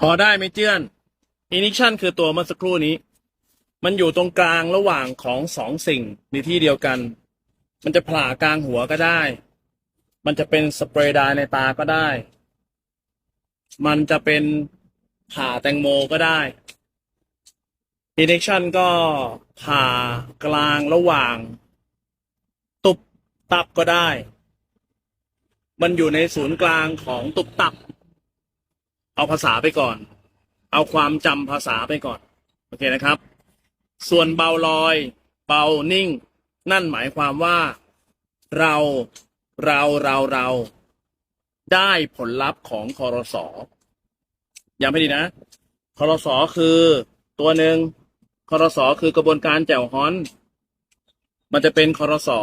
พอได้ไหมเจื้อน i n i t i o n คือตัวเมื่อสักครู่นี้ มันอยู่ตรงกลางระหว่างของสองสิ่งในที่เดียวกัน มันจะผ่ากลางหัวก็ได้ มันจะเป็นสเปรย์ไดร์ในตาก็ได้ มันจะเป็นผ่าแตงโมก็ได้ i n i t i o n ก็ผ่ากลางระหว่าง ตุบตับก็ได้ มันอยู่ในศูนย์กลางของตุบตับ เอาภาษาไปก่อน เอาความจำภาษาไปก่อน โอเคนะครับ ส่วนเบาลอย เบานิ่ง นั่นหมายความว่า เราเราเราเราได้ผลลัพธ์ของคอรสอย้ำให้ดีนะคอรสอคือตัวหนึ่งคอรสอคือกระบวนการแจ่วฮ้อน มันจะเป็นคอรสอ